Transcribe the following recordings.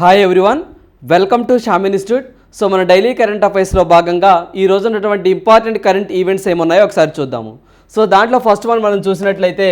Hi everyone welcome to Sham institute so మన daily current అఫైర్స్లో భాగంగా ఈ రోజు ఉన్నటువంటి ఇంపార్టెంట్ కరెంట్ ఈవెంట్స్ ఏమున్నాయో ఒకసారి చూద్దాము. సో దాంట్లో ఫస్ట్ వన్ మనం చూసినట్లయితే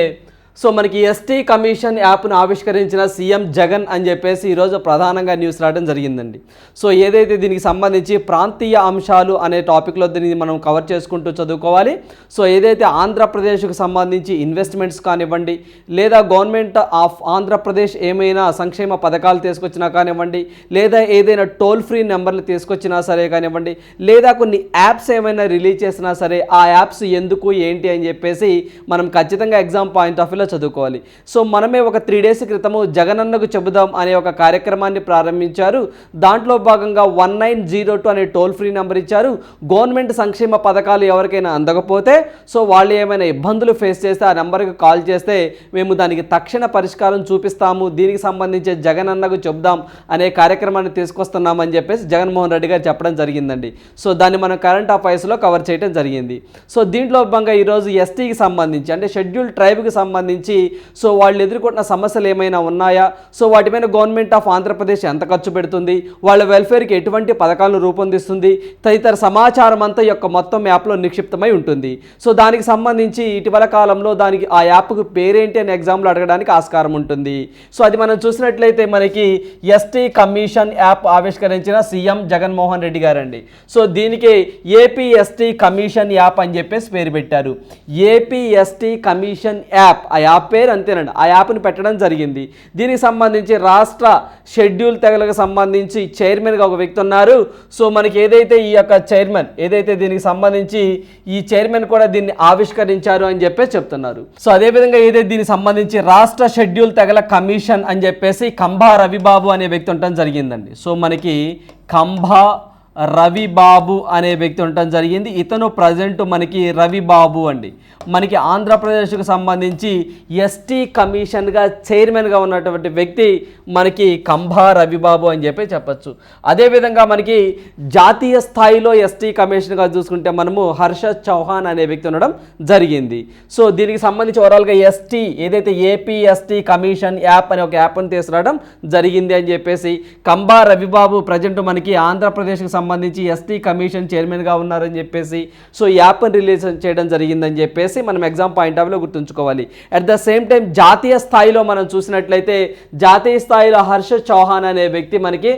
సో మనకి ఎస్టీ కమిషన్ యాప్ను ఆవిష్కరించిన సీఎం జగన్ అని చెప్పేసి ఈరోజు ప్రధానంగా న్యూస్ రావడం జరిగిందండి. సో ఏదైతే దీనికి సంబంధించి ప్రాంతీయ అంశాలు అనే టాపిక్లో దీన్ని మనం కవర్ చేసుకుంటూ చదువుకోవాలి. సో ఏదైతే ఆంధ్రప్రదేశ్కు సంబంధించి ఇన్వెస్ట్మెంట్స్ కానివ్వండి లేదా గవర్నమెంట్ ఆఫ్ ఆంధ్రప్రదేశ్ ఏమైనా సంక్షేమ పథకాలు తీసుకొచ్చినా కానివ్వండి లేదా ఏదైనా టోల్ ఫ్రీ నెంబర్లు తీసుకొచ్చినా సరే కానివ్వండి లేదా కొన్ని యాప్స్ ఏమైనా రిలీజ్ చేసినా సరే ఆ యాప్స్ ఎందుకు ఏంటి అని చెప్పేసి మనం ఖచ్చితంగా ఎగ్జామ్ పాయింట్ ఆఫ్ వ్యూలో చదువుకోవాలి. సో మనమే ఒక త్రీ డేస్ క్రితము జగనన్నకు చెబుదాం అనే ఒక కార్యక్రమాన్ని ప్రారంభించారు. దాంట్లో భాగంగా వన్ నైన్ జీరో టూ అనే టోల్ ఫ్రీ నెంబర్ ఇచ్చారు. గవర్నమెంట్ సంక్షేమ పథకాలు ఎవరికైనా అందకపోతే సో వాళ్ళు ఏమైనా ఇబ్బందులు ఫేస్ చేస్తే ఆ నెంబర్కి కాల్ చేస్తే మేము దానికి తక్షణ పరిష్కారం చూపిస్తాము. దీనికి సంబంధించి జగనన్నకు చెబుదాం అనే కార్యక్రమాన్ని తీసుకొస్తున్నామని చెప్పేసి జగన్మోహన్ రెడ్డి గారు చెప్పడం జరిగిందండి. సో దాన్ని మనం కరెంట్ అఫైర్స్లో కవర్ చేయడం జరిగింది. సో దీంట్లో భాగంగా ఈరోజు ఎస్టీకి సంబంధించి అంటే షెడ్యూల్ ట్రైబ్కి సంబంధించి సో వాళ్ళు ఎదుర్కొంటున్న సమస్యలు ఏమైనా ఉన్నాయా? సో వాటి మీద గవర్నమెంట్ ఆఫ్ ఆంధ్రప్రదేశ్ ఎంత ఖర్చు పెడుతుంది? వాళ్ళ వెల్ఫేర్కి ఎటువంటి పథకాలను రూపొందిస్తుంది? తదితర సమాచారం అంతా యొక్క మొత్తం యాప్లో నిక్షిప్తమై ఉంటుంది. సో దానికి సంబంధించి ఇటీవల కాలంలో దానికి ఆ యాప్కు పేరేంటి అని ఎగ్జామ్లో అడగడానికి ఆస్కారం ఉంటుంది. సో అది మనం చూసినట్లయితే మనకి ఎస్టీ కమిషన్ యాప్ ఆవిష్కరించిన సీఎం జగన్మోహన్ రెడ్డి గారండి. సో దీనికి ఏపీ ఎస్టీ కమిషన్ యాప్ అని చెప్పేసి పేరు పెట్టారు. ఏపీ ఎస్టీ కమిషన్ యాప్ ఆ యాప్ పేరు అంతేనండి. ఆ యాప్ని పెట్టడం జరిగింది. దీనికి సంబంధించి రాష్ట్ర షెడ్యూల్ తెగలకు సంబంధించి చైర్మన్గా ఒక వ్యక్తి ఉన్నారు. సో మనకి ఏదైతే ఈ యొక్క చైర్మన్ ఏదైతే దీనికి సంబంధించి ఈ చైర్మన్ కూడా దీన్ని ఆవిష్కరించారు అని చెప్పేసి చెప్తున్నారు. సో అదేవిధంగా ఏదైతే దీనికి సంబంధించి రాష్ట్ర షెడ్యూల్ తెగల కమిషన్ అని చెప్పేసి కంభా రవిబాబు అనే వ్యక్తి ఉండటం జరిగిందండి. సో మనకి కంభా రవిబాబు అనే వ్యక్తి ఉండటం జరిగింది. ఇతను ప్రజెంట్ మనకి రవిబాబు అండి. మనకి ఆంధ్రప్రదేశ్కు సంబంధించి ఎస్టీ కమిషన్గా చైర్మన్గా ఉన్నటువంటి వ్యక్తి మనకి కంభా రవిబాబు అని చెప్పి చెప్పచ్చు. అదేవిధంగా మనకి జాతీయ స్థాయిలో ఎస్టీ కమిషన్గా చూసుకుంటే మనము హర్ష చౌహాన్ అనే వ్యక్తి ఉండడం జరిగింది. సో దీనికి సంబంధించి ఓవరాల్గా ఎస్టీ ఏదైతే ఏపీ ఎస్టీ కమిషన్ యాప్ అనే ఒక యాప్ని తీసుకురావడం జరిగింది అని చెప్పేసి కంబా రవిబాబు ప్రజెంట్ మనకి ఆంధ్రప్రదేశ్కి సంబంధించి సంబంధించి ఎస్టీ కమిషన్ చైర్మన్గా ఉన్నారని చెప్పేసి సో ఈ యాప్ని రిలీజ్ చేయడం జరిగిందని చెప్పేసి మనం ఎగ్జామ్ పాయింట్ ఆఫ్లో గుర్తుంచుకోవాలి. అట్ ద సేమ్ టైం జాతీయ స్థాయిలో మనం చూసినట్లయితే జాతీయ స్థాయిలో హర్ష చౌహాన్ అనే వ్యక్తి మనకి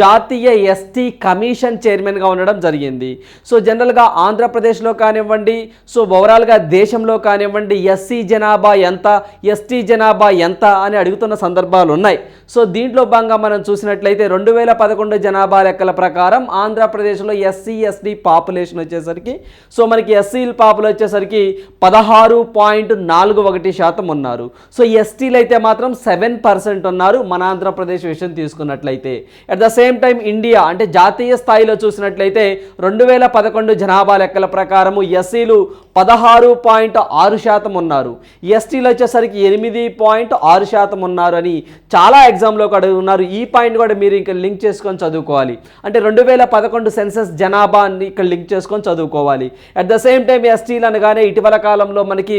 జాతీయ ఎస్టీ కమిషన్ చైర్మన్గా ఉండడం జరిగింది. సో జనరల్గా ఆంధ్రప్రదేశ్లో కానివ్వండి సో ఓవరాల్గా దేశంలో కానివ్వండి ఎస్సీ జనాభా ఎంత ఎస్టీ జనాభా ఎంత అని అడుగుతున్న సందర్భాలు ఉన్నాయి సో దీంట్లో భాగంగా మనం చూసినట్లయితే రెండు వేల పదకొండు జనాభా లెక్కల ప్రకారం ఆంధ్రప్రదేశ్లో ఎస్సీ ఎస్టీ పాపులేషన్ వచ్చేసరికి సో మనకి ఎస్సీల పాపులు వచ్చేసరికి పదహారు పాయింట్ నాలుగు ఒకటి శాతం ఉన్నారు. సో ఎస్టీలు అయితే మాత్రం సెవెన్ పర్సెంట్ ఉన్నారు మన ఆంధ్రప్రదేశ్ విషయం తీసుకున్నట్లయితే. At the same time India అంటే జాతీయ స్థాయిలో చూసినట్లయితే రెండు వేల పదకొండు జనాభా లెక్కల ప్రకారము ఎస్సీలు పదహారు పాయింట్ ఆరు శాతం ఉన్నారు. ఎస్టీలు వచ్చేసరికి ఎనిమిది పాయింట్ ఆరు శాతం ఉన్నారు అని చాలా ఎగ్జామ్లో కూడా ఉన్నారు ఈ పాయింట్ కూడా మీరు ఇంకా లింక్ చేసుకొని చదువుకోవాలి. అంటే రెండు వేల పదకొండు సెన్సెస్ జనాభాని ఇక్కడ లింక్ చేసుకొని చదువుకోవాలి. అట్ ద సేమ్ టైం ఎస్టీలు అనగానే ఇటీవల కాలంలో మనకి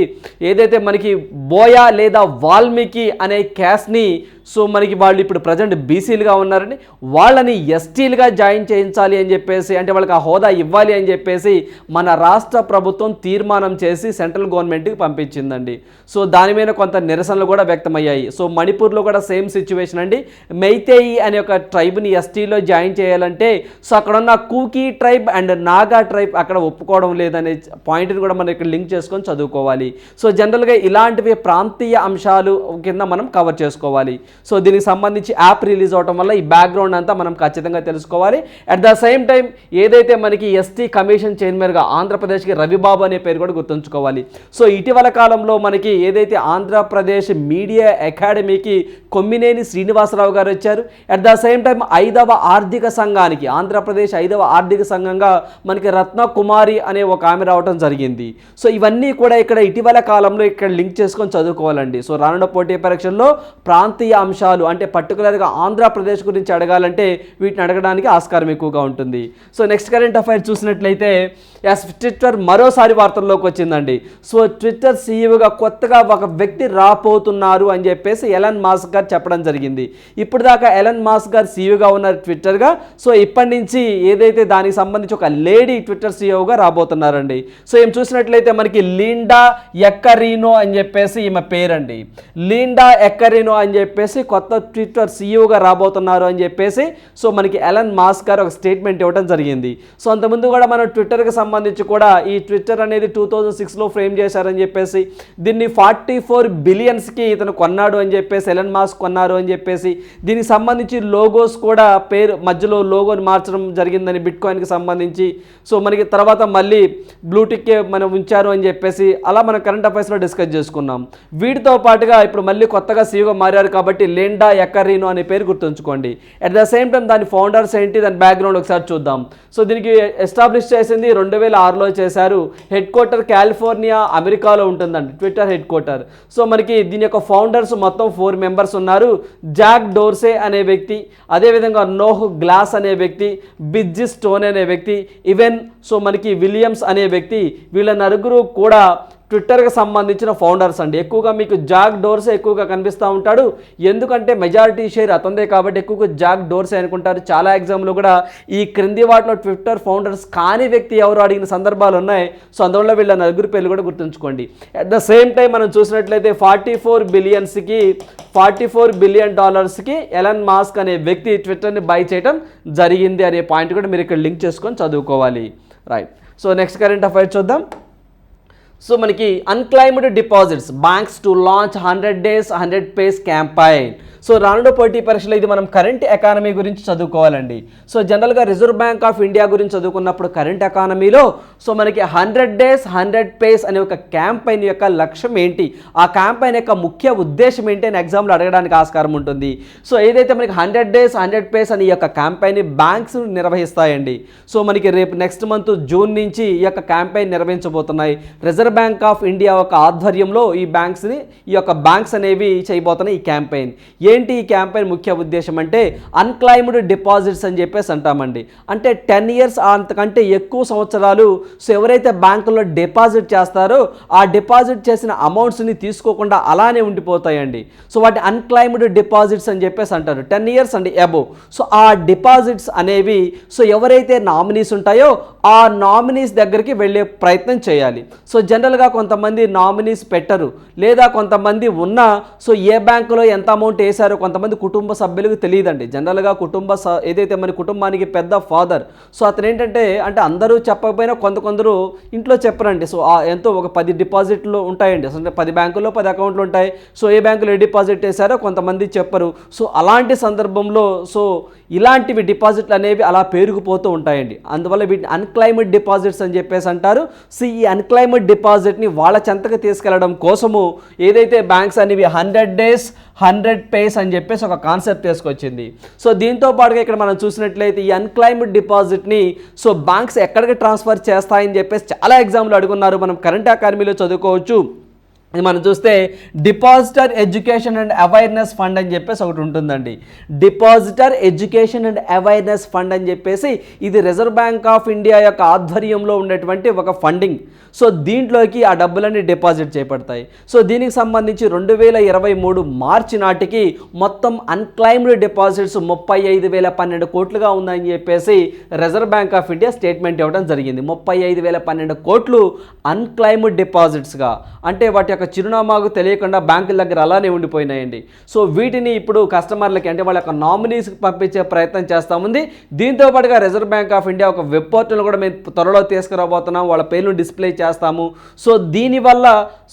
ఏదైతే మనకి బోయా లేదా వాల్మీకి అనే క్యాస్ని సో మనకి వాళ్ళు ఇప్పుడు ప్రజెంట్ బీసీలుగా ఉన్నారని వాళ్ళని ఎస్టీలుగా జాయిన్ చేయించాలి అని చెప్పేసి అంటే వాళ్ళకి ఆ హోదా ఇవ్వాలి అని చెప్పేసి మన రాష్ట్ర ప్రభుత్వం తీర్మానం చేసి సెంట్రల్ గవర్నమెంట్కి పంపించిందండి. సో దాని మీద కొంత నిరసనలు కూడా వ్యక్తమయ్యాయి. సో మణిపూర్లో కూడా సేమ్ సిచ్యువేషన్ అండి. మెయితేయి అనే ఒక ట్రైబ్ని ఎస్టీలో జాయిన్ చేయాలంటే సో అక్కడ ఉన్న Kuki tribe and Naga tribe అక్కడ ఒప్పుకోవడం లేదనే పాయింట్ని కూడా మనం ఇక్కడ లింక్ చేసుకొని చదువుకోవాలి. సో జనరల్గా ఇలాంటివి ప్రాంతీయ అంశాలు కింద మనం కవర్ చేసుకోవాలి. సో దీనికి సంబంధించి యాప్ రిలీజ్ అవడం వల్ల ఈ బ్యాక్గ్రౌండ్ అంతా మనం ఖచ్చితంగా తెలుసుకోవాలి. అట్ ద సేమ్ టైం ఏదైతే మనకి ఎస్టీ కమిషన్ చైర్మన్గా ఆంధ్రప్రదేశ్కి రవిబాబు అనే పేరు కూడా గుర్తుంచుకోవాలి. సో ఇటీవల కాలంలో మనకి ఏదైతే ఆంధ్రప్రదేశ్ మీడియా అకాడమీకి కొమ్మినేని శ్రీనివాసరావు గారు వచ్చారు. అట్ ద సేమ్ టైం ఐదవ ఆర్థిక సంఘానికి ఆంధ్రప్రదేశ్ ఐదవ ఆర్థిక సంఘంగా మనకి రత్న కుమారి అనే ఒక ఆమె రావడం జరిగింది. సో ఇవన్నీ కూడా ఇక్కడ ఇటీవల కాలంలో ఇక్కడ లింక్ చేసుకొని చదువుకోవాలండి. సో రానున్న పోటీ పరీక్షల్లో ప్రాంతీయ అంశాలు అంటే పర్టికులర్గా ఆంధ్రప్రదేశ్ గురించి అడగాలంటే వీటిని అడగడానికి ఆస్కారం ఎక్కువగా ఉంటుంది. సో నెక్స్ట్ కరెంట్ అఫైర్ చూసినట్లయితే ఎస్ ట్విట్టర్ మరోసారి వార్తల్లోకి వచ్చిందండి. సో ట్విట్టర్ సీఈఓగా కొత్తగా ఒక వ్యక్తి రాపోతున్నారు అని చెప్పేసి ఎలన్ మాస్క్ గారు చెప్పడం జరిగింది. ఇప్పుడు దాకా ఎలన్ మాస్క్ గారు సీఈఓగా ఉన్నారు ట్విట్టర్గా సో ఇప్పటి నుంచి ఏదైతే దానికి సంబంధించి ఒక లేడీ ట్విట్టర్ సీఈఓగా రాబోతున్నారండి. సో ఏం చూసినట్లయితే మనకి లీండా ఎక్కరీనో అని చెప్పేసి ఈమె పేరండి. లీండా ఎక్కరీనో అని చెప్పేసి కొత్త ట్విట్టర్ సీఈఓగా రాబోతున్నారు అని చెప్పేసి సో మనకి ఎలన్ మాస్క్ గారు ఒక స్టేట్మెంట్ ఇవ్వడం జరిగింది. సో అంతకుముందు కూడా మనం ట్విట్టర్కి సంబంధించి కూడా ఈ ట్విట్టర్ అనేది టూ థౌజండ్ సిక్స్లో ఫ్రేమ్ చేశారని చెప్పేసి దీన్ని ఫార్టీ ఫోర్ బిలియన్స్కి ఇతను కొన్నాడు అని చెప్పేసి ఎలన్ మాస్క్ కొన్నారు అని చెప్పేసి దీనికి సంబంధించి లోగోస్ కూడా పేరు మధ్యలో లోగోని మార్చడం జరిగిందని బిట్ కాయిన్కి సంబంధించి సో మనకి తర్వాత మళ్ళీ బ్లూటిక్కే మనం ఉంచారు అని చెప్పేసి అలా మనం కరెంట్ అఫైర్స్లో డిస్కస్ చేసుకున్నాం. వీటితో పాటుగా ఇప్పుడు మళ్ళీ కొత్తగా సీఈఓగా మారారు కాబట్టి లిండా ఎకర్రీను అనే పేరు గుర్తుంచుకోండి. అట్ ద సేమ్ టైం దాని ఫౌండర్స్ ఏంటి? దాని బ్యాక్గ్రౌండ్ ఒకసారి చూద్దాం. సో దీనికి ఎస్టాబ్లిష్ చేసింది రెండు వేల ఆరులో చేశారు. హెడ్ క్వార్టర్ కాలిఫోర్నియా అమెరికాలో ఉంటుందండి. ట్విట్టర్ హెడ్ క్వార్టర్ సో మనకి దీని యొక్క ఫౌండర్స్ మొత్తం ఫోర్ మెంబర్స్ ఉన్నారు. జాక్ డోర్సే అనే వ్యక్తి అదేవిధంగా నోహ్ గ్లాస్ అనే వ్యక్తి బిజ్జి స్టోన్ అనే వ్యక్తి ఈవెన్ సో మనకి విలియమ్స్ అనే వ్యక్తి వీళ్ళ నలుగురు కూడా ట్విట్టర్కి సంబంధించిన ఫౌండర్స్ అండి. ఎక్కువగా మీకు జాక్ డోర్సే ఎక్కువగా కనిపిస్తూ ఉంటాడు. ఎందుకంటే మెజారిటీ షేర్ అతందే కాబట్టి ఎక్కువగా జాక్ డోర్సే అనుకుంటారు. చాలా ఎగ్జామ్లో కూడా ఈ క్రింది వాటిలో ట్విట్టర్ ఫౌండర్స్ కాని వ్యక్తి ఎవరు అడిగిన సందర్భాలు ఉన్నాయి. సో అందువల్ల వీళ్ళ నలుగురు పేర్లు కూడా గుర్తుంచుకోండి. అట్ ద సేమ్ టైం మనం చూసినట్లయితే ఫార్టీ ఫోర్ బిలియన్స్కి ఫార్టీ ఫోర్ బిలియన్ డాలర్స్కి ఎలన్ మాస్క్ అనే వ్యక్తి ట్విట్టర్ని బై చేయడం జరిగింది అనే పాయింట్ కూడా మీరు ఇక్కడ లింక్ చేసుకొని చదువుకోవాలి. Right so next current affair చూద్దాం. సో మనకి unclaimed deposits banks to launch hundred days hundred pays campaign so రానున్న పోటీ పరీక్షలో ఇది మనం కరెంట్ ఎకానమీ గురించి చదువుకోవాలండి. సో జనరల్గా రిజర్వ్ బ్యాంక్ ఆఫ్ ఇండియా గురించి చదువుకున్నప్పుడు కరెంట్ ఎకానమీలో సో మనకి హండ్రెడ్ డేస్ హండ్రెడ్ పేస్ అనే ఒక క్యాంపైన్ యొక్క లక్ష్యం ఏంటి? ఆ క్యాంపైన్ యొక్క ముఖ్య ఉద్దేశం ఏంటి అని ఎగ్జామ్లో అడగడానికి ఆస్కారం ఉంటుంది. సో ఏదైతే మనకి హండ్రెడ్ డేస్ హండ్రెడ్ పేస్ అనే యొక్క క్యాంపైన్ బ్యాంక్స్ నిర్వహిస్తాయండి సో మనకి రేపు నెక్స్ట్ మంత్ జూన్ నుంచి ఈ యొక్క క్యాంపైన్ నిర్వహించబోతున్నాయి. రిజర్వ్ బ్యాంక్ ఆఫ్ ఇండియా యొక్క ఆధ్వర్యంలో ఈ బ్యాంక్స్ని ఈ యొక్క బ్యాంక్స్ అనేవి చేయబోతున్నాయి ఈ క్యాంపెయిన్ ఏంటి ఈ క్యాంపెయిన్ ముఖ్య ఉద్దేశం అంటే అన్క్లైమ్డ్ డిపాజిట్స్ అని చెప్పేసి అంటామండి. అంటే టెన్ ఇయర్స్ అంతకంటే ఎక్కువ సంవత్సరాలు సో ఎవరైతే బ్యాంకులో డిపాజిట్ చేస్తారో ఆ డిపాజిట్ చేసిన అమౌంట్స్ని తీసుకోకుండా అలానే ఉండిపోతాయండి. సో వాటి అన్క్లైమ్డ్ డిపాజిట్స్ అని చెప్పేసి అంటారు. టెన్ ఇయర్స్ అండి అబోవ్ సో ఆ డిపాజిట్స్ అనేవి సో ఎవరైతే నామినీస్ ఉంటాయో ఆ నామినీస్ దగ్గరికి వెళ్ళే ప్రయత్నం చేయాలి. సో జనరల్గా కొంతమంది నామినీస్ పెట్టరు. లేదా కొంతమంది ఉన్నా సో ఏ బ్యాంకులో ఎంత అమౌంట్ వేశారో కొంతమంది కుటుంబ సభ్యులకు తెలియదండి. జనరల్గా కుటుంబ స- ఏదైతే మన కుటుంబానికి పెద్ద ఫాదర్ సో అతను ఏంటంటే అంటే అందరూ చెప్పకపోయినా కొంత కొందరు ఇంట్లో చెప్పరండి. సో ఎంతో ఒక పది డిపాజిట్లు ఉంటాయండి. అంటే పది బ్యాంకుల్లో పది అకౌంట్లు ఉంటాయి. సో ఏ బ్యాంకులో ఏ డిపాజిట్ వేశారో కొంతమంది చెప్పరు. సో అలాంటి సందర్భంలో సో ఇలాంటివి డిపాజిట్లు అనేవి అలా పెరిగిపోతూ ఉంటాయండి. అందువల్ల వీటిని అన్క్లైమ్డ్ డిపాజిట్స్ అని చెప్పేసి అంటారు. సో ఈ అన్క్లైమ్డ్ డిపాజిట్ని వాళ్ళ చెంతకు తీసుకెళ్ళడం కోసము ఏదైతే బ్యాంక్స్ అనేవి హండ్రెడ్ డేస్ హండ్రెడ్ పేస్ అని చెప్పేసి ఒక కాన్సెప్ట్ తీసుకొచ్చింది. సో దీంతో పాటుగా ఇక్కడ మనం చూసినట్లయితే ఈ అన్క్లైమ్డ్ డిపాజిట్ని సో బ్యాంక్స్ ఎక్కడికి ట్రాన్స్ఫర్ చేస్తాయని చెప్పేసి చాలా ఎగ్జామ్లు అడుగున్నారు. మనం కరెంట్ అకాడమీలో చదువుకోవచ్చు. మనం చూస్తే depositor education and awareness fund అని చెప్పేసి ఒకటి ఉంటుందండి. Depositor education and awareness fund అని చెప్పేసి ఇది రిజర్వ్ బ్యాంక్ ఆఫ్ ఇండియా యొక్క ఆధ్వర్యంలో ఉండేటువంటి ఒక ఫండింగ్. సో దీంట్లోకి ఆ డబ్బులన్నీ డిపాజిట్ చేయబడతాయి సో దీనికి సంబంధించి రెండు వేల ఇరవై మూడు మార్చి నాటికి మొత్తం అన్క్లైమ్డ్ డిపాజిట్స్ ముప్పై ఐదు వేల పన్నెండు కోట్లుగా ఉందని చెప్పేసి Reserve Bank of India statement ఇవ్వడం జరిగింది. ముప్పై ఐదు వేల పన్నెండు కోట్లు అన్క్లైమ్డ్ డిపాజిట్స్గా. అంటే వాటి యొక్క చిరునామాకు తెలియకుండా బ్యాంకుల దగ్గర అలానే ఉండిపోయినాయండి. సో వీటిని ఇప్పుడు కస్టమర్లకి అంటే వాళ్ళ యొక్క నామినీస్కి పంపించే ప్రయత్నం చేస్తూ ఉంది. దీంతో పాటుగా రిజర్వ్ బ్యాంక్ ఆఫ్ ఇండియా ఒక వెబ్ పోర్టల్ కూడా మేము త్వరలో తీసుకురాబోతున్నాం. వాళ్ళ పేర్లు డిస్ప్లే చేస్తాము. సో దీనివల్ల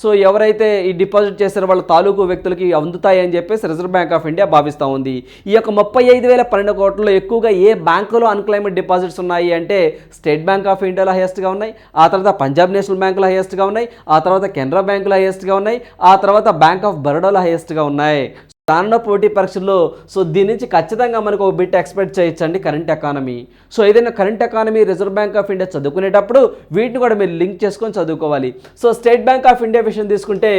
సో ఎవరైతే ఈ డిపాజిట్ చేసారో వాళ్ళ తాలూకు వ్యక్తులకి అందుతాయని చెప్పేసి రిజర్వ్ బ్యాంక్ ఆఫ్ ఇండియా భావిస్తూ ఉంది. ఈ యొక్క ముప్పై ఐదు వేల పన్నెండు కోట్లలో ఎక్కువగా ఏ బ్యాంకులో అన్క్లైమ్డ్ డిపాజిట్స్ ఉన్నాయి అంటే స్టేట్ బ్యాంక్ ఆఫ్ ఇండియాలో హైయెస్ట్గా ఉన్నాయి. ఆ తర్వాత పంజాబ్ నేషనల్ బ్యాంకులో హైయెస్ట్గా ఉన్నాయి. ఆ తర్వాత కెనరా బ్యాంకులో హైయెస్ట్గా ఉన్నాయి. ఆ తర్వాత బ్యాంక్ ఆఫ్ బరోడాలో హైయెస్ట్గా ఉన్నాయి. రానున్న పోటీ పరీక్షల్లో సో దీని నుంచి ఖచ్చితంగా మనకు ఒక బిట్ ఎక్స్పెక్ట్ చేయొచ్చండి కరెంట్ ఎకానమీ. సో ఏదైనా current economy Reserve Bank of India చదువుకునేటప్పుడు వీటిని కూడా మీరు లింక్ చేసుకొని చదువుకోవాలి. So State Bank of India విషయం తీసుకుంటే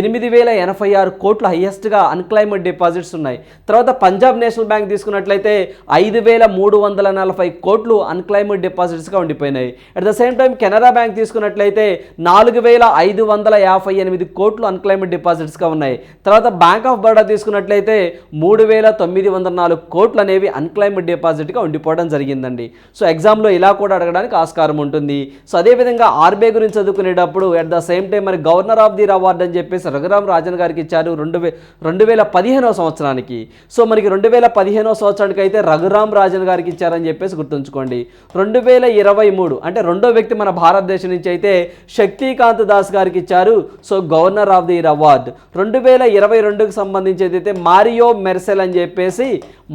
ఎనిమిది వేల ఎనభై ఆరు కోట్ల హయ్యెస్ట్గా అన్క్లైమ్డ్ డిపాజిట్స్ ఉన్నాయి. తర్వాత పంజాబ్ నేషనల్ బ్యాంక్ తీసుకున్నట్లయితే ఐదు వేల మూడు వందల నలభై కోట్లు అన్క్లైమ్డ్ డిపాజిట్స్గా ఉండిపోయినాయి. At the same time Canara bank తీసుకున్నట్లయితే నాలుగు వేల ఐదు వందల యాభై ఎనిమిది కోట్లు అన్క్లైమ్డ్ డిపాజిట్స్గా ఉన్నాయి. తర్వాత బ్యాంక్ ఆఫ్ బరోడా తీసుకున్న చూసుకున్నట్లయితే మూడు వేల తొమ్మిది వందల నాలుగు కోట్లు అనేవి అన్క్లైమ్డ్ డిపాజిట్గా ఉండిపోవడం జరిగిందండి. సో ఎగ్జామ్లో ఇలా కూడా అడగడానికి ఆస్కారం ఉంటుంది. సో అదేవిధంగా ఆర్బీఐ గురించి చదువుకునేటప్పుడు అట్ ద సేమ్ టైం మరి గవర్నర్ ఆఫ్ ది అవార్డు అని చెప్పేసి రఘురామ్ రాజన్ గారికి ఇచ్చారు రెండు వే రెండు వేల పదిహేనవ సంవత్సరానికి. సో మనకి రెండు వేల పదిహేనవ సంవత్సరానికి అయితే రఘురామ్ రాజన్ గారికి ఇచ్చారని చెప్పేసి గుర్తుంచుకోండి. రెండు వేల ఇరవై మూడు అంటే రెండో వ్యక్తి మన భారతదేశం నుంచి అయితే శక్తికాంత్ దాస్ గారికి ఇచ్చారు. So governor of the year award రెండు వేల ఇరవై రెండుకు సంబంధించి ఏదైతే మారియో మెర్సెల్ అని చెప్పేసి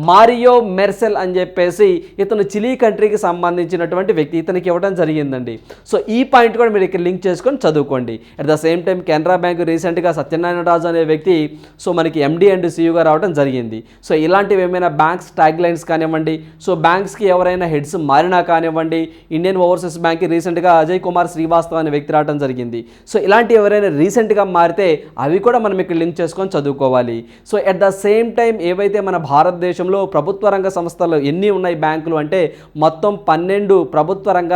మారియో మెర్సెల్ అని చెప్పేసి ఇతను చిలీ కంట్రీకి సంబంధించినటువంటి వ్యక్తి ఇతనికి ఇవ్వడం జరిగిందండి. సో ఈ పాయింట్ కూడా మీరు ఇక్కడ లింక్ చేసుకొని చదువుకోండి. At the same time Canara bank రీసెంట్గా సత్యనారాయణ రాజు అనే వ్యక్తి సో మనకి ఎండి అండ్ సీయూగా రావడం జరిగింది. సో ఇలాంటివి ఏమైనా బ్యాంక్స్ ట్యాగ్ లైన్స్ కానివ్వండి సో బ్యాంక్స్కి ఎవరైనా హెడ్స్ మారినా కానివ్వండి ఇండియన్ ఓవర్సీస్ బ్యాంక్కి రీసెంట్గా అజయ్ కుమార్ శ్రీవాస్తవ్ అనే వ్యక్తి రావడం జరిగింది. సో ఇలాంటి ఎవరైనా రీసెంట్గా మారితే అవి కూడా మనం ఇక్కడ లింక్ చేసుకొని చదువుకోవాలి. So so at the same time ఏవైతే మన భారతదేశంలో ప్రభుత్వ రంగ సంస్థలు ఎన్ని ఉన్నాయి బ్యాంకులు అంటే మొత్తం పన్నెండు ప్రభుత్వ రంగ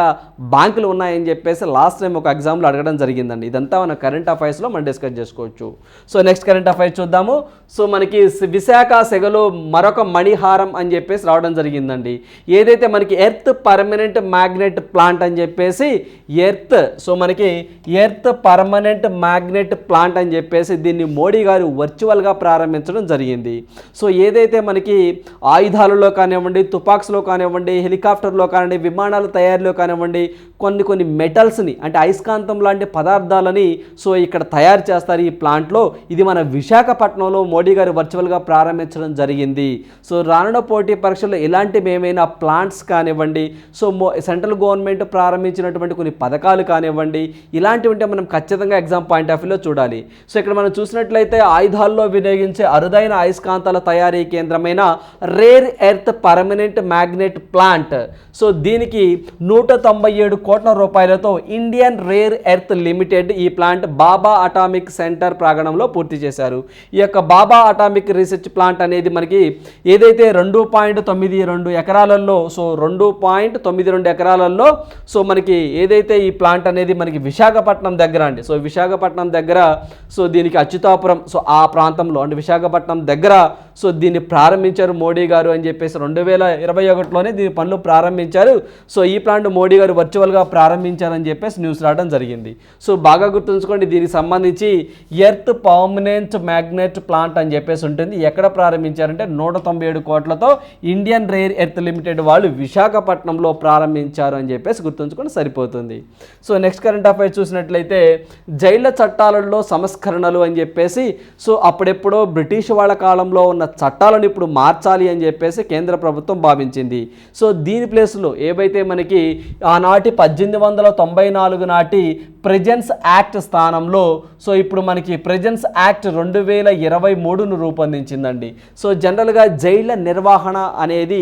బ్యాంకులు ఉన్నాయని చెప్పేసి లాస్ట్ టైం ఒక ఎగ్జామ్లో అడగడం జరిగిందండి. ఇదంతా మన కరెంట్ అఫైర్స్లో మనం డిస్కస్ చేసుకోవచ్చు. సో నెక్స్ట్ కరెంట్ అఫైర్స్ చూద్దాము. సో మనకి విశాఖ సెగలో మరొక మణిహారం అని చెప్పేసి రావడం జరిగిందండి. ఏదైతే మనకి ఎర్త్ పర్మనెంట్ మ్యాగ్నెట్ ప్లాంట్ అని చెప్పేసి ఎర్త్ సో మనకి ఎర్త్ పర్మనెంట్ మ్యాగ్నెట్ ప్లాంట్ అని చెప్పేసి దీన్ని మోడీ గారు వర్చువల్గా ప్రారంభించడం జరిగింది. సో ఏదైతే మనకి ఆయుధాలలో కానివ్వండి తుపాక్స్లో కానివ్వండి హెలికాప్టర్లో కానివ్వండి విమానాల తయారీలో కానివ్వండి కొన్ని కొన్ని మెటల్స్ని అంటే అయస్కాంతం లాంటి పదార్థాలని సో ఇక్కడ తయారు చేస్తారు ఈ ప్లాంట్లో. ఇది మన విశాఖపట్నంలో మోడీ గారు వర్చువల్గా ప్రారంభించడం జరిగింది. సో రానున్న పోటీ పరీక్షల్లో ఇలాంటివి ఏమైనా ప్లాంట్స్ కానివ్వండి సో మో సెంట్రల్ గవర్నమెంట్ ప్రారంభించినటువంటి కొన్ని పథకాలు కానివ్వండి ఇలాంటివి ఉంటే మనం ఖచ్చితంగా ఎగ్జామ్ పాయింట్ ఆఫ్ వ్యూలో చూడాలి. సో ఇక్కడ మనం చూసినట్లయితే ఆయుధాల్లో వినియోగించే అరుదైన అయస్కాంతాల తయారీ కేంద్రమైన rare earth permanent magnet plant so దీనికి నూట తొంభై ఏడు కోట్ల రూపాయలతో ఇండియన్ రేర్ ఎర్త్ లిమిటెడ్ ఈ ప్లాంట్ బాబా అటామిక్ సెంటర్ ప్రాంగణంలో పూర్తి చేశారు. ఈ యొక్క బాబా అటామిక్ రీసెర్చ్ ప్లాంట్ అనేది మనకి ఏదైతే రెండు పాయింట్ తొమ్మిది రెండు ఎకరాలలో సో రెండు పాయింట్ తొమ్మిది రెండు ఎకరాలలో సో మనకి ఏదైతే ఈ ప్లాంట్ అనేది మనకి విశాఖపట్నం దగ్గర అండి సో విశాఖపట్నం దగ్గర సో దీనికి అచ్యుతాపురం సో ఆ ప్రాంతంలో అంటే విశాఖపట్నం దగ్గర. సో దీన్ని ప్రారంభించారు మోడీ గారు అని చెప్పేసి రెండు వేల ఇరవై ఒకటిలోనే దీని పనులు ప్రారంభించారు. సో ఈ ప్లాంట్ మోడీ గారు వర్చువల్గా ప్రారంభించారని చెప్పేసి న్యూస్ రావడం జరిగింది. సో బాగా గుర్తుంచుకోండి దీనికి సంబంధించి ఎర్త్ పర్మనెంట్ మ్యాగ్నెట్ ప్లాంట్ అని చెప్పేసి ఉంటుంది. ఎక్కడ ప్రారంభించారంటే నూట తొంభై ఏడు కోట్లతో ఇండియన్ రేర్ ఎర్త్ లిమిటెడ్ వాళ్ళు విశాఖపట్నంలో ప్రారంభించారు అని చెప్పేసి గుర్తుంచుకొని సరిపోతుంది. సో నెక్స్ట్ కరెంట్ అఫైర్స్ చూసినట్లయితే జైళ్ళ చట్టాలలో సంస్కరణలు అని చెప్పేసి సో అప్పుడెప్పుడో బ్రిటిష్ వాళ్ళ కాలంలో ఉన్న చట్టాలను ఇప్పుడు మార్చాలి అని చెప్పేసి కేంద్ర ప్రభుత్వం భావించింది. సో దీని ప్లేస్లో ఏవైతే మనకి ఆనాటి పద్దెనిమిది వందల తొంభై నాలుగు నాటి ప్రెజెన్స్ యాక్ట్ స్థానంలో సో ఇప్పుడు మనకి ప్రెజెన్స్ యాక్ట్ రెండు వేల ఇరవై మూడును రూపొందించిందండి. సో జనరల్గా జైళ్ళ నిర్వహణ అనేది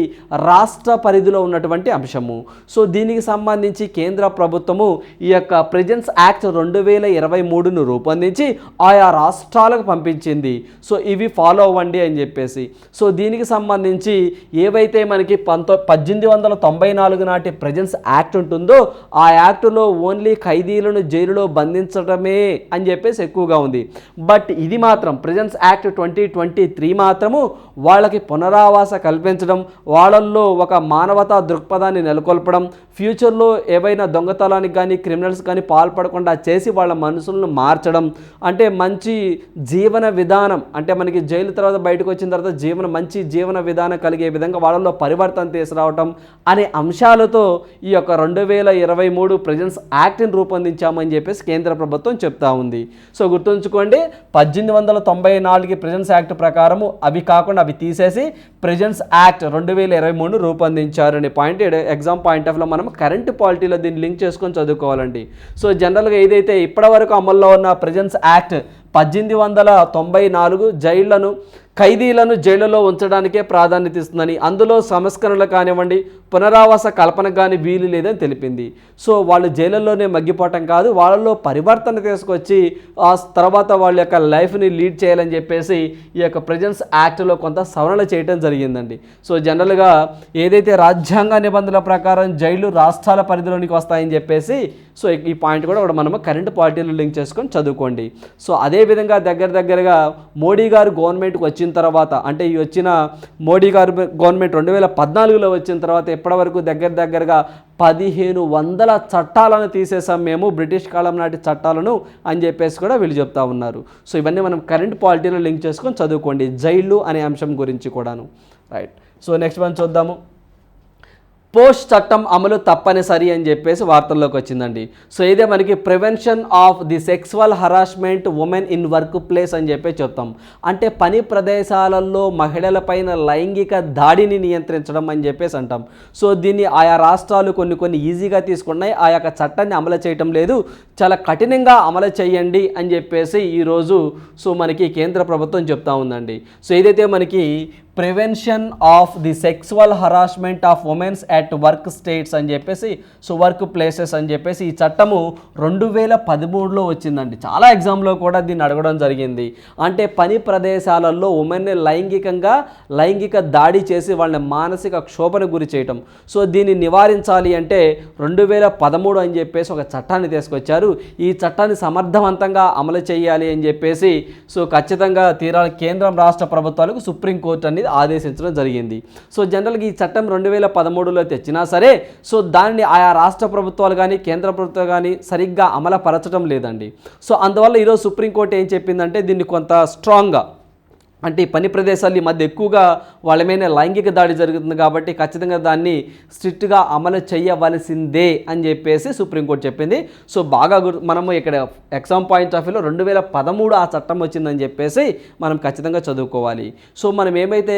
రాష్ట్ర పరిధిలో ఉన్నటువంటి అంశము. సో దీనికి సంబంధించి కేంద్ర ప్రభుత్వము ఈ యొక్క ప్రెజెన్స్ యాక్ట్ రెండు వేల ఇరవై మూడును రూపొందించి ఆయా రాష్ట్రాలకు పంపించింది. సో ఇవి ఫాలో అవ్వండి అని చెప్పేసి. సో దీనికి సంబంధించి ఏవైతే మనకి పంతో పద్దెనిమిది వందల తొంభై నాలుగు నాటి ప్రజెన్స్ యాక్ట్ ఉంటుందో ఆ యాక్టులో ఓన్లీ ఖైదీలను జైలులో బంధించడమే అని చెప్పేసి ఎక్కువగా ఉంది. బట్ ఇది మాత్రం presence act twenty twenty three మాత్రము వాళ్ళకి పునరావాస కల్పించడం వాళ్ళల్లో ఒక మానవతా దృక్పథాన్ని నెలకొల్పడం ఫ్యూచర్లో ఏవైనా దొంగతనానికి కానీ క్రిమినల్స్ కానీ పాల్పడకుండా చేసి వాళ్ళ మనసులను మార్చడం అంటే మంచి జీవన విధానం. అంటే మనకి జైలు తర్వాత బయటకు వచ్చిన తర్వాత జీవన మంచి జీవన విధానం కలిగే విధంగా వాళ్ళలో పరివర్తన తీసుకురావటం అనే అంశాలతో ఈ యొక్క రెండు వేల ఇరవై మూడు ప్రజెన్స్ యాక్ట్ని రూపొందించామని చెప్పేసి కేంద్ర ప్రభుత్వం చెప్తా ఉంది. సో గుర్తుంచుకోండి పద్దెనిమిది వందల తొంభై నాలుగు ప్రజెన్స్ యాక్ట్ ప్రకారము అవి కాకుండా అవి తీసేసి ప్రజెన్స్ యాక్ట్ రెండు వేల ఇరవై మూడు రూపొందించారు అనే పాయింట్ ఎగ్జామ్ పాయింట్ ఆఫ్లో మనం కరెంట్ పాలిటీలో దీన్ని లింక్ చేసుకొని చదువుకోవాలండి. సో జనరల్గా ఏదైతే ఇప్పటివరకు అమల్లో ఉన్న ప్రజెన్స్ యాక్ట్ పద్దెనిమిది వందల తొంభై నాలుగు జైళ్ళను ఖైదీలను జైలులో ఉంచడానికే ప్రాధాన్యత ఇస్తుందని అందులో సంస్కరణలు కానివ్వండి పునరావాస కల్పన కానీ వీలు లేదని తెలిపింది. సో వాళ్ళు జైలులోనే మగ్గిపోవటం కాదు వాళ్ళలో పరివర్తన తీసుకొచ్చి ఆ తర్వాత వాళ్ళ యొక్క లైఫ్ని లీడ్ చేయాలని చెప్పేసి ఈ యొక్క ప్రజెన్స్ యాక్ట్లో కొంత సవరణలు చేయడం జరిగిందండి. సో జనరల్గా ఏదైతే రాజ్యాంగ నిబంధనల ప్రకారం జైలు రాష్ట్రాల పరిధిలోనికి వస్తాయని చెప్పేసి సో ఈ పాయింట్ కూడా మనము కరెంట్ పార్టీలు లింక్ చేసుకొని చదువుకోండి. సో అదేవిధంగా దగ్గర దగ్గరగా మోడీ గారు గవర్నమెంట్కి వచ్చిన తర్వాత అంటే ఈ వచ్చిన మోడీ గారు గవర్నమెంట్ రెండు వేల పద్నాలుగులో వచ్చిన తర్వాత ఇప్పటివరకు దగ్గర దగ్గరగా పదిహేను వందల చట్టాలను తీసేసాం మేము బ్రిటిష్ కాలం నాటి చట్టాలను అని చెప్పేసి కూడా వీళ్ళు చెప్తా ఉన్నారు. సో ఇవన్నీ మనం కరెంట్ పాలిటీలో లింక్ చేసుకొని చదువుకోండి. జైళ్ళు అనే అంశం గురించి కూడాను. రైట్. సో నెక్స్ట్ మనం చూద్దాము. పోస్ట్ చట్టం అమలు తప్పనిసరి అని చెప్పేసి వార్తల్లోకి వచ్చిందండి. సో ఇదే మనకి prevention of the sexual harassment women in work place అని చెప్పి చెప్తాం. అంటే పని ప్రదేశాలలో మహిళలపైన లైంగిక దాడిని నియంత్రించడం అని చెప్పేసి అంటాం. సో దీన్ని ఆయా రాష్ట్రాలు కొన్ని కొన్ని ఈజీగా తీసుకున్నాయి. ఆ యొక్క చట్టాన్ని అమలు చేయటం లేదు. చాలా కఠినంగా అమలు చేయండి అని చెప్పేసి ఈరోజు సో మనకి కేంద్ర ప్రభుత్వం చెప్తా ఉందండి. సో ఏదైతే మనకి prevention of the sexual harassment of womens at work states అని చెప్పేసి సో వర్క్ ప్లేసెస్ అని చెప్పేసి ఈ చట్టము రెండు వేల పదమూడులో వచ్చిందండి. చాలా ఎగ్జామ్లో కూడా దీన్ని అడగడం జరిగింది. అంటే పని ప్రదేశాలలో ఉమెన్ని లైంగికంగా లైంగిక దాడి చేసి వాళ్ళని మానసిక క్షోభను గురి చేయటం. సో దీన్ని నివారించాలి అంటే రెండు వేల పదమూడు అని చెప్పేసి ఒక చట్టాన్ని తీసుకొచ్చారు. ఈ చట్టాన్ని సమర్థవంతంగా అమలు చేయాలి అని చెప్పేసి సో ఖచ్చితంగా తీరాలి. కేంద్రం రాష్ట్ర ప్రభుత్వాలకు సుప్రీంకోర్టు అనేది ఆదేశించడం జరిగింది. సో జనరల్గా ఈ చట్టం రెండు వేల పదమూడులో తెచ్చినా సరే సో దానిని ఆయా రాష్ట్ర ప్రభుత్వాలు కానీ కేంద్ర ప్రభుత్వాలు కానీ సరిగ్గా అమలుపరచడం లేదండి. సో అందువల్ల ఈరోజు సుప్రీంకోర్టు ఏం చెప్పిందంటే దీన్ని కొంత స్ట్రాంగ్గా అంటే ఈ పని ప్రదేశాలు ఈ మధ్య ఎక్కువగా వాళ్ళ మీద లైంగిక దాడి జరుగుతుంది కాబట్టి ఖచ్చితంగా దాన్ని స్ట్రిక్ట్గా అమలు చేయవలసిందే అని చెప్పేసి సుప్రీంకోర్టు చెప్పింది. సో బాగా గుర్ మనము ఇక్కడ ఎగ్జామ్ పాయింట్ ఆఫ్ వ్యూలో రెండు వేల పదమూడు ఆ చట్టం వచ్చిందని చెప్పేసి మనం ఖచ్చితంగా చదువుకోవాలి. సో మనం ఏమైతే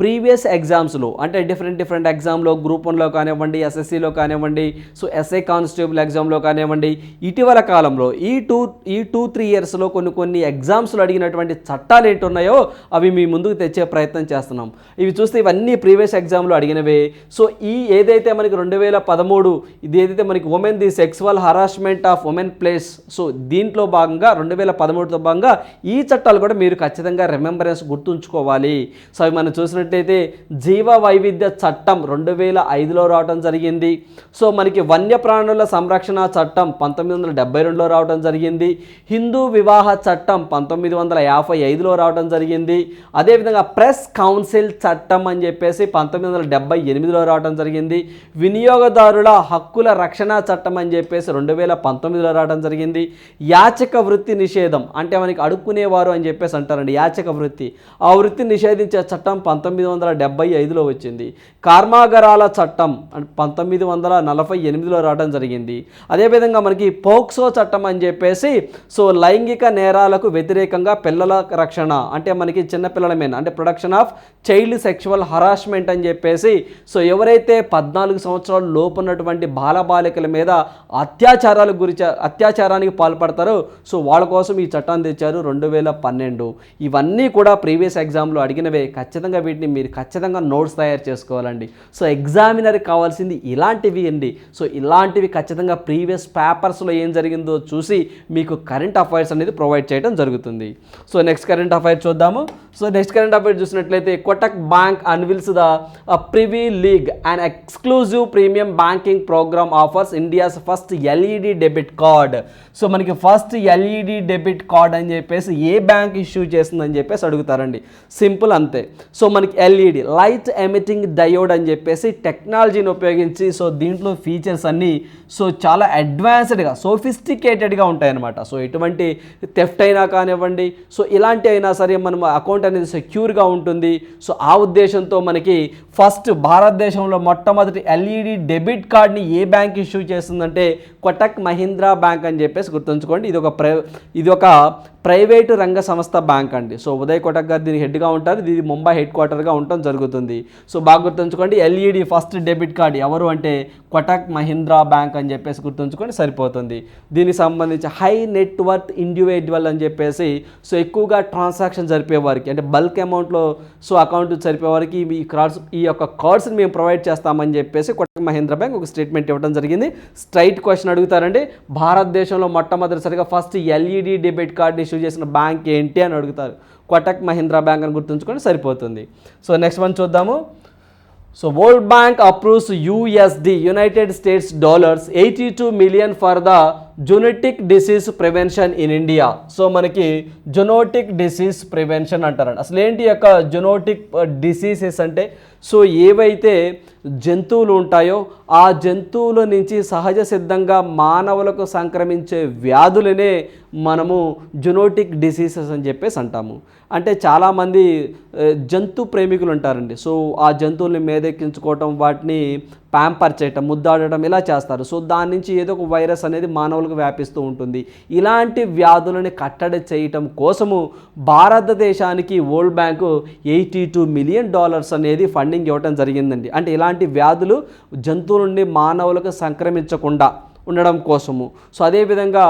ప్రీవియస్ ఎగ్జామ్స్లో అంటే డిఫరెంట్ డిఫరెంట్ ఎగ్జామ్లో గ్రూప్ వన్లో కానివ్వండి ఎస్ఎస్సిలో కానివ్వండి సో ఎస్ఐ కానిస్టేబుల్ ఎగ్జామ్లో కానివ్వండి ఇటీవల కాలంలో ఈ టూ ఈ టూ త్రీ ఇయర్స్లో కొన్ని కొన్ని ఎగ్జామ్స్లో అడిగినటువంటి చట్టాలు ఏంటి ఉన్నాయో అవి మీ ముందుకు తెచ్చే ప్రయత్నం చేస్తున్నాం. ఇవి చూస్తే ఇవన్నీ ప్రీవియస్ ఎగ్జామ్లో అడిగినవే. సో ఈ ఏదైతే మనకి రెండు వేల పదమూడు ఇది ఏదైతే మనకి women the sexual harassment of women place so దీంట్లో భాగంగా రెండు వేల పదమూడుతో భాగంగా ఈ చట్టాలు కూడా మీరు ఖచ్చితంగా రిమెంబరెన్స్ గుర్తుంచుకోవాలి. సో అవి మనం చూసినట్టయితే జీవ వైవిధ్య చట్టం రెండు వేల ఐదులో రావడం జరిగింది. సో మనకి వన్యప్రాణుల సంరక్షణ చట్టం పంతొమ్మిది వందల డెబ్బై రెండులో రావడం జరిగింది. హిందూ వివాహ చట్టం పంతొమ్మిది వందల యాభై ఐదులో రావడం జరిగింది. అదేవిధంగా ప్రెస్ కౌన్సిల్ చట్టం అని చెప్పేసి పంతొమ్మిది వందల డెబ్బై ఎనిమిదిలో రావడం జరిగింది. వినియోగదారుల హక్కుల రక్షణ చట్టం అని చెప్పేసి రెండు వేల పంతొమ్మిదిలో రావడం జరిగింది. యాచక వృత్తి నిషేధం అంటే మనకి అడుక్కునేవారు అని చెప్పేసి అంటారండి. యాచక వృత్తి. ఆ వృత్తి నిషేధించే చట్టం పంతొమ్మిది వందల డెబ్బై ఐదులో వచ్చింది. కర్మాగారాల చట్టం అంటే పంతొమ్మిది వందల నలభై ఎనిమిదిలో రావడం జరిగింది. అదేవిధంగా మనకి పోక్సో చట్టం అని చెప్పేసి సో లైంగిక నేరాలకు వ్యతిరేకంగా పిల్లల రక్షణ అంటే మనకి చిన్నపిల్లల మీద అంటే production of child sexual harassment అని చెప్పేసి సో ఎవరైతే పద్నాలుగు సంవత్సరాలు లోపు ఉన్నటువంటి బాలబాలికల మీద అత్యాచారాల గురించి అత్యాచారానికి పాల్పడతారో సో వాళ్ళ కోసం ఈ చట్టాన్ని తెచ్చారు రెండు వేల పన్నెండు. ఇవన్నీ కూడా ప్రీవియస్ ఎగ్జామ్లో అడిగినవే. ఖచ్చితంగా వీటిని మీరు ఖచ్చితంగా నోట్స్ తయారు చేసుకోవాలండి. సో ఎగ్జామినర్కి కావాల్సింది ఇలాంటివి అండి. సో ఇలాంటివి ఖచ్చితంగా ప్రీవియస్ పేపర్స్లో ఏం జరిగిందో చూసి మీకు కరెంట్ అఫైర్స్ అనేది ప్రొవైడ్ చేయడం జరుగుతుంది. సో నెక్స్ట్ కరెంట్ అఫైర్ చూద్దాము. సో నెక్స్ట్ కరెంట్ అఫైర్ చూసినట్లయితే Kotak bank unveils the privy league and exclusive premium banking programme offers India's first LED debit card. So మనకి ఫస్ట్ ఎల్ఈడి డెబిట్ కార్డ్ అని చెప్పేసి ఏ bank issue చేసిందని చెప్పేసి అడుగుతారండి. Simple అంతే. So మనకి ఎల్ఈడి లైట్ ఎమిటింగ్ డయోడ్ అని చెప్పేసి టెక్నాలజీని ఉపయోగించి సో దీంట్లో ఫీచర్స్ అన్నీ సో చాలా అడ్వాన్స్డ్గా సోఫిస్టికేటెడ్గా ఉంటాయన్నమాట. సో ఎటువంటి థెఫ్ట్ అయినా కానివ్వండి సో ఇలాంటి అయినా సరే మనం అకౌంట్ అనేది సెక్యూర్గా ఉంటుంది. సో ఆ ఉద్దేశంతో మనకి ఫస్ట్ భారతదేశంలో మొట్టమొదటి ఎల్ఈడి డెబిట్ కార్డ్ని ఏ బ్యాంక్ ఇష్యూ చేస్తుందంటే కొటక్ మహీంద్రా బ్యాంక్ అని చెప్పేసి గుర్తుంచుకోండి. ఇది ఒక ప్రై ఇది ఒక ప్రైవేటు రంగ సంస్థ బ్యాంక్ అండి. సో ఉదయ్ కొటక్ గారు దీని హెడ్గా ఉంటారు. ఇది ముంబై హెడ్ క్వార్టర్గా ఉండటం జరుగుతుంది. సో బాగా గుర్తుంచుకోండి. ఎల్ఈడి ఫస్ట్ డెబిట్ కార్డ్ ఎవరు అంటే కొటక్ మహీంద్రా బ్యాంక్ అని చెప్పేసి గుర్తుంచుకొని సరిపోతుంది. దీనికి సంబంధించి హై నెట్వర్త్ ఇండివిజువల్ అని చెప్పేసి సో ఎక్కువగా ట్రాన్సాక్షన్ జరిపే వారికి అంటే బల్క్ అమౌంట్లో సో అకౌంట్ సరిపోయే వారికి ఈ కార్డ్స్ ఈ యొక్క కార్డ్స్ని మేము ప్రొవైడ్ చేస్తామని చెప్పేసి కొట్టక మహేంద్ర బ్యాంక్ ఒక స్టేట్మెంట్ ఇవ్వడం జరిగింది. స్ట్రైట్ క్వశ్చన్ అడుగుతారండి. భారతదేశంలో మొట్టమొదటిసారిగా first LED debit card issue చేసిన బ్యాంక్ ఏంటి అని అడుగుతారు. కొటక్ మహీంద్రా బ్యాంక్ అని గుర్తుంచుకొని సరిపోతుంది. సో నెక్స్ట్ వన్ చూద్దాము. So world bank approves USD united states dollars eighty two million for the zoonotic disease prevention in India. So మనకి జునోటిక్ డిసీజ్ ప్రివెన్షన్ అంటారండి. అసలు ఏంటి యొక్క జునోటిక్ డిసీజెస్ అంటే? సో ఏవైతే జంతువులు ఉంటాయో ఆ జంతువుల నుంచి సహజ సిద్ధంగా మానవులకు సంక్రమించే వ్యాధులనే మనము జునోటిక్ డిసీజెస్ అని చెప్పేసి అంటాము. అంటే చాలామంది జంతు ప్రేమికులు ఉంటారండి. సో ఆ జంతువుల్ని మేదెక్కించుకోవటం వాటిని ప్యాంపర్ చేయటం ముద్దాడటం ఇలా చేస్తారు. సో దాని నుంచి ఏదో ఒక వైరస్ అనేది మానవులకు వ్యాపిస్తూ ఉంటుంది. ఇలాంటి వ్యాధులని కట్టడి చేయటం కోసము భారతదేశానికి world bank eighty two million dollars అనేది ఫండింగ్ ఇవ్వటం జరిగిందండి. అంటే ఇలాంటి వ్యాధులు జంతువుల నుండి మానవులకు సంక్రమించకుండా ఉండడం కోసము. సో అదేవిధంగా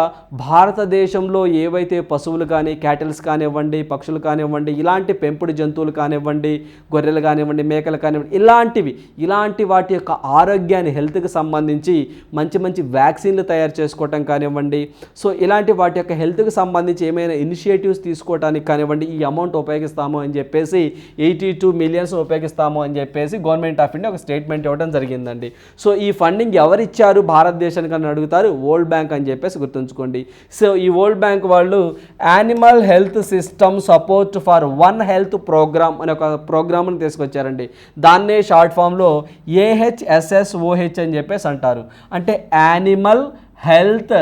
భారతదేశంలో ఏవైతే పశువులు కానీ క్యాటిల్స్ కానివ్వండి పక్షులు కానివ్వండి ఇలాంటి పెంపుడు జంతువులు కానివ్వండి గొర్రెలు కానివ్వండి మేకలు కానివ్వండి ఇలాంటివి ఇలాంటి వాటి యొక్క ఆరోగ్యాన్ని హెల్త్కి సంబంధించి మంచి మంచి వ్యాక్సిన్లు తయారు చేసుకోవటం కానివ్వండి. సో ఇలాంటి వాటి యొక్క హెల్త్కి సంబంధించి ఏమైనా ఇనిషియేటివ్స్ తీసుకోవడానికి కానివ్వండి ఈ అమౌంట్ ఉపయోగిస్తాము అని చెప్పేసి ఎయిటీ టూ మిలియన్స్ ఉపయోగిస్తాము అని చెప్పేసి గవర్నమెంట్ ఆఫ్ ఇండియా ఒక స్టేట్మెంట్ ఇవ్వడం జరిగిందండి. సో ఈ ఫండింగ్ ఎవరిచ్చారు? భారతదేశానికి అన్న అని అడుగుతారు వరల్డ్ బ్యాంక్ అని చెప్పేసి గుర్తుంచుకోండి. సో ఈ వరల్డ్ బ్యాంక్ వాళ్ళు animal health system support for one health programme అనే ఒక ప్రోగ్రామ్ని తీసుకొచ్చారండి. దాన్నే షార్ట్ ఫామ్లో ఏహెచ్ఎస్ఎస్ఓహెచ్ అని చెప్పేసి అంటారు. అంటే animal health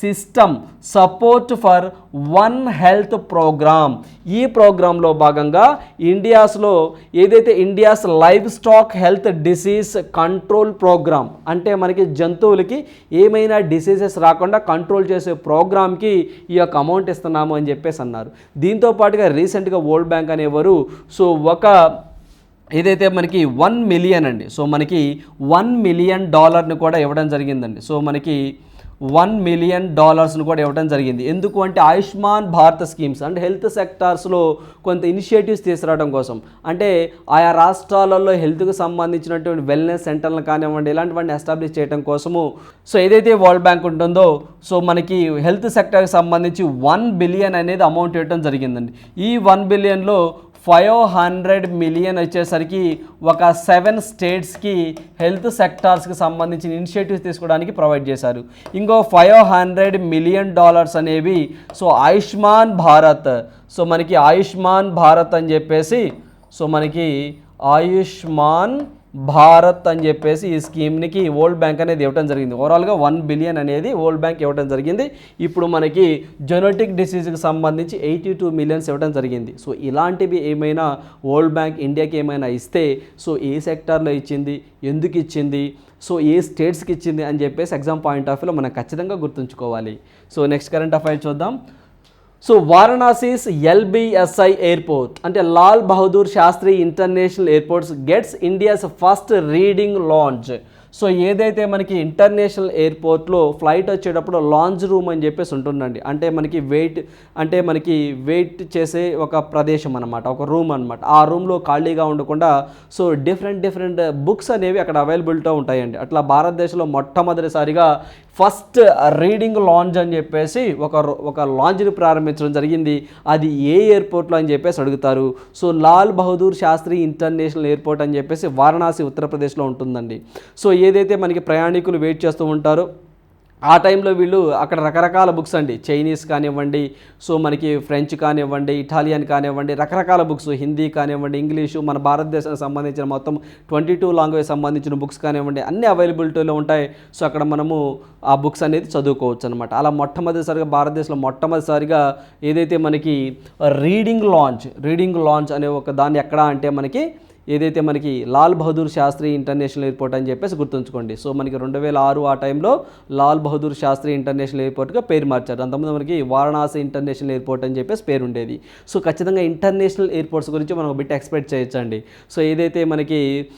system support for one health programme. ఈ ప్రోగ్రాంలో భాగంగా ఇండియాస్లో ఏదైతే India's livestock health disease control programme అంటే మనకి జంతువులకి ఏమైనా డిసీజెస్ రాకుండా కంట్రోల్ చేసే ప్రోగ్రామ్కి ఈ యొక్క అమౌంట్ ఇస్తున్నాము అని చెప్పేసి అన్నారు. దీంతో పాటుగా రీసెంట్గా వరల్డ్ బ్యాంక్ అనేవారు సో ఒక ఏదైతే మనకి వన్ మిలియన్ అండి సో మనకి వన్ మిలియన్ డాలర్ని కూడా ఇవ్వడం జరిగిందండి. సో మనకి వన్ మిలియన్ డాలర్స్ను కూడా ఇవ్వడం జరిగింది. ఎందుకు అంటే ఆయుష్మాన్ భారత్ స్కీమ్స్ అంటే హెల్త్ సెక్టార్స్లో కొంత ఇనిషియేటివ్స్ తీసుకురావడం కోసం. అంటే ఆయా రాష్ట్రాలలో హెల్త్కి సంబంధించినటువంటి వెల్నెస్ సెంటర్లు కానివ్వండి ఇలాంటివన్నీ ఎస్టాబ్లిష్ చేయడం కోసము. సో ఏదైతే వరల్డ్ బ్యాంక్ ఉంటుందో సో మనకి హెల్త్ సెక్టర్కి సంబంధించి వన్ బిలియన్ అనేది అమౌంట్ ఇవ్వడం జరిగిందండి. ఈ వన్ బిలియన్లో ఫైవ్ హండ్రెడ్ మిలియన్ వచ్చేసరికి ఒక సెవెన్ స్టేట్స్కి హెల్త్ సెక్టార్స్కి సంబంధించిన ఇనిషియేటివ్స్ తీసుకోవడానికి ప్రొవైడ్ చేశారు. ఇంకో ఫైవ్ హండ్రెడ్ మిలియన్ డాలర్స్ అనేవి సో ఆయుష్మాన్ భారత్. సో మనకి ఆయుష్మాన్ భారత్ అని చెప్పేసి సో మనకి ఆయుష్మాన్ భారత్ అని చెప్పేసి ఈ స్కీమ్కి వరల్డ్ బ్యాంక్ అనేది ఇవ్వడం జరిగింది. ఓవరాల్గా వన్ బిలియన్ అనేది వరల్డ్ బ్యాంక్ ఇవ్వడం జరిగింది. ఇప్పుడు మనకి జెనెటిక్ డిసీజ్కి సంబంధించి ఎయిటీ టూ మిలియన్స్ ఇవ్వడం జరిగింది. సో ఇలాంటివి ఏమైనా వరల్డ్ బ్యాంక్ ఇండియాకి ఏమైనా ఇస్తే సో ఏ సెక్టార్లో ఇచ్చింది ఎందుకు ఇచ్చింది సో ఏ స్టేట్స్కి ఇచ్చింది అని చెప్పేసి ఎగ్జామ్ పాయింట్ ఆఫ్ వ్యూలో మనం ఖచ్చితంగా గుర్తుంచుకోవాలి. సో నెక్స్ట్ కరెంట్ అఫైర్ చూద్దాం. సో వారణాసిస్ ఎల్బిఎస్ఐ ఎయిర్పోర్ట్ అంటే Lal Bahadur Shastri international airports gets India's first reading launch so ఏదైతే మనకి ఇంటర్నేషనల్ ఎయిర్పోర్ట్లో ఫ్లైట్ వచ్చేటప్పుడు లాంజ్ రూమ్ అని చెప్పేసి ఉంటుందండి. అంటే మనకి వెయిట్ అంటే మనకి వెయిట్ చేసే ఒక ప్రదేశం అనమాట ఒక రూమ్ అనమాట ఆ రూమ్లో ఖాళీగా ఉండకుండా సో డిఫరెంట్ డిఫరెంట్ బుక్స్ అనేవి అక్కడ అవైలబిలిటీ ఉంటాయండి. అట్లా భారతదేశంలో మొట్టమొదటిసారిగా ఫస్ట్ రీడింగ్ లాంచ్ అని చెప్పేసి ఒక ఒక లాంచ్ని ప్రారంభించడం జరిగింది. అది ఏ ఎయిర్పోర్ట్లో అని చెప్పేసి అడుగుతారు. So Lal Bahadur Shastri international airport అని చెప్పేసి వారణాసి ఉత్తరప్రదేశ్లో ఉంటుందండి. సో ఏదైతే మనకి ప్రయాణికులు వెయిట్ చేస్తూ ఉంటారో ఆ టైంలో వీళ్ళు అక్కడ రకరకాల బుక్స్ అండి. చైనీస్ కానివ్వండి సో మనకి ఫ్రెంచ్ కానివ్వండి ఇటాలియన్ కానివ్వండి రకరకాల బుక్స్ హిందీ కానివ్వండి ఇంగ్లీషు మన భారతదేశానికి సంబంధించిన మొత్తం ట్వంటీ టూ లాంగ్వేజ్ సంబంధించిన బుక్స్ కానివ్వండి అన్ని అవైలబిలిటీలో ఉంటాయి. సో అక్కడ మనము ఆ బుక్స్ అనేది చదువుకోవచ్చు అనమాట అలా మొట్టమొదటిసారిగా భారతదేశంలో మొట్టమొదటిసారిగా ఏదైతే మనకి రీడింగ్ లాంచ్ రీడింగ్ లాంచ్ అనే ఒక దాన్ని ఎక్కడ అంటే మనకి ఏదైతే మనకి లాల్ బహదూర్ శాస్త్రి ఇంటర్నేషనల్ ఎయిర్పోర్ట్ అని చెప్పేసి గుర్తుంచుకోండి. సో మనకి రెండు వేల ఆరు ఆ టైంలో లాల్ బహదూర్ శాస్త్రి ఇంటర్నేషనల్ ఎయిర్పోర్ట్గా పేరు మార్చారు. అంతకుముందు మనకి వారణాసి ఇంటర్నేషనల్ ఎయిర్పోర్ట్ అని చెప్పేసి పేరు ఉండేది. సో ఖచ్చితంగా ఇంటర్నేషనల్ ఎయిర్పోర్ట్స్ గురించి మనం బిట్ ఎక్స్పెక్ట్ చేయొచ్చండి. సో ఏదైతే మనకి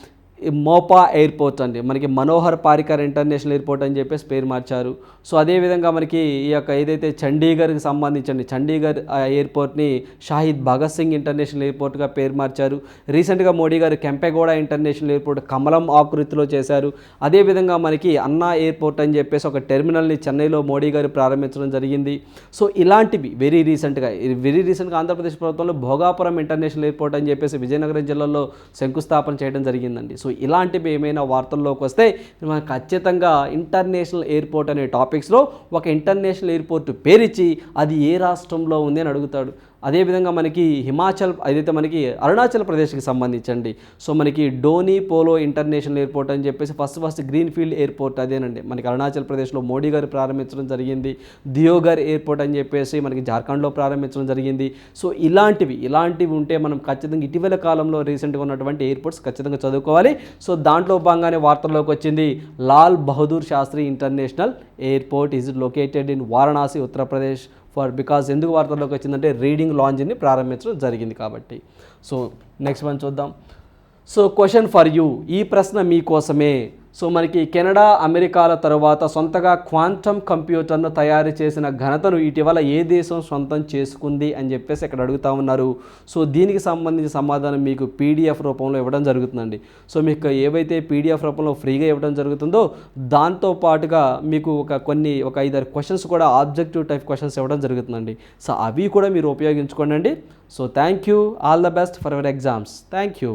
మోపా ఎయిర్పోర్ట్ అండి. మనకి మనోహర్ పారికర్ ఇంటర్నేషనల్ ఎయిర్పోర్ట్ అని చెప్పేసి పేరు మార్చారు. సో అదేవిధంగా మనకి ఈ యొక్క ఏదైతే చండీగఢ్కి సంబంధించండి చండీగఢ్ ఎయిర్పోర్ట్ని షాహిద్ భగత్ సింగ్ ఇంటర్నేషనల్ ఎయిర్పోర్ట్గా పేరు మార్చారు. రీసెంట్గా మోడీ గారు కెంపెగౌడ ఇంటర్నేషనల్ ఎయిర్పోర్ట్ కమలం ఆకృతిలో చేశారు. అదేవిధంగా మనకి అన్నా ఎయిర్పోర్ట్ అని చెప్పేసి ఒక టెర్మినల్ని చెన్నైలో మోడీ గారు ప్రారంభించడం జరిగింది. సో ఇలాంటివి వెరీ రీసెంట్గా వెరీ రీసెంట్గా ఆంధ్రప్రదేశ్ ప్రభుత్వంలో భోగాపురం ఇంటర్నేషనల్ ఎయిర్పోర్ట్ అని చెప్పేసి విజయనగరం జిల్లాలో శంకుస్థాపన చేయడం జరిగిందండి. సో ఇలాంటివి ఏమైనా వార్తల్లోకి వస్తే మనం ఖచ్చితంగా ఇంటర్నేషనల్ ఎయిర్పోర్ట్ అనే టాపిక్స్లో ఒక ఇంటర్నేషనల్ ఎయిర్పోర్ట్ పేరిచ్చి అది ఏ రాష్ట్రంలో ఉంది అని అడుగుతాడు. అదేవిధంగా మనకి హిమాచల్ అదైతే మనకి అరుణాచల్ ప్రదేశ్కి సంబంధించండి. సో మనకి డోనీ పోలో ఇంటర్నేషనల్ ఎయిర్పోర్ట్ అని చెప్పేసి first first green field airport అదేనండి. మనకి అరుణాచల్ ప్రదేశ్లో మోడీ గారు ప్రారంభించడం జరిగింది. దియోగర్ ఎయిర్పోర్ట్ అని చెప్పేసి మనకి జార్ఖండ్లో ప్రారంభించడం జరిగింది. సో ఇలాంటివి ఇలాంటివి ఉంటే మనం ఖచ్చితంగా ఇటీవల కాలంలో రీసెంట్గా ఉన్నటువంటి ఎయిర్పోర్ట్స్ ఖచ్చితంగా చదువుకోవాలి. సో దాంట్లో భాగంగానే వార్తల్లోకి వచ్చింది Lal Bahadur Shastri international airport is located in Varanasi Uttar Pradesh for because ఎందుకు వార్తల్లోకి వచ్చిందంటే రీడింగ్ లాంజ్ని ప్రారంభించడం జరిగింది కాబట్టి. సో నెక్స్ట్ మనం చూద్దాం. సో క్వశ్చన్ ఫర్ యూ ఈ ప్రశ్న మీకోసమే సో మనకి కెనడా అమెరికాల తరువాత సొంతగా క్వాంటమ్ కంప్యూటర్ను తయారు చేసిన ఘనతను ఇటీవల ఏ దేశం సొంతం చేసుకుంది అని చెప్పేసి ఇక్కడ అడుగుతా ఉన్నారు. సో దీనికి సంబంధించిన సమాధానం మీకు పీడిఎఫ్ రూపంలో ఇవ్వడం జరుగుతుందండి. సో మీకు ఏవైతే పీడిఎఫ్ రూపంలో ఫ్రీగా ఇవ్వడం జరుగుతుందో దాంతో పాటుగా మీకు ఒక కొన్ని ఒక ఐదారు క్వశ్చన్స్ కూడా ఆబ్జెక్టివ్ టైప్ క్వశ్చన్స్ ఇవ్వడం జరుగుతుందండి. సో అవి కూడా మీరు ఉపయోగించుకోండి so thank you. All the best for our exams. Thank you.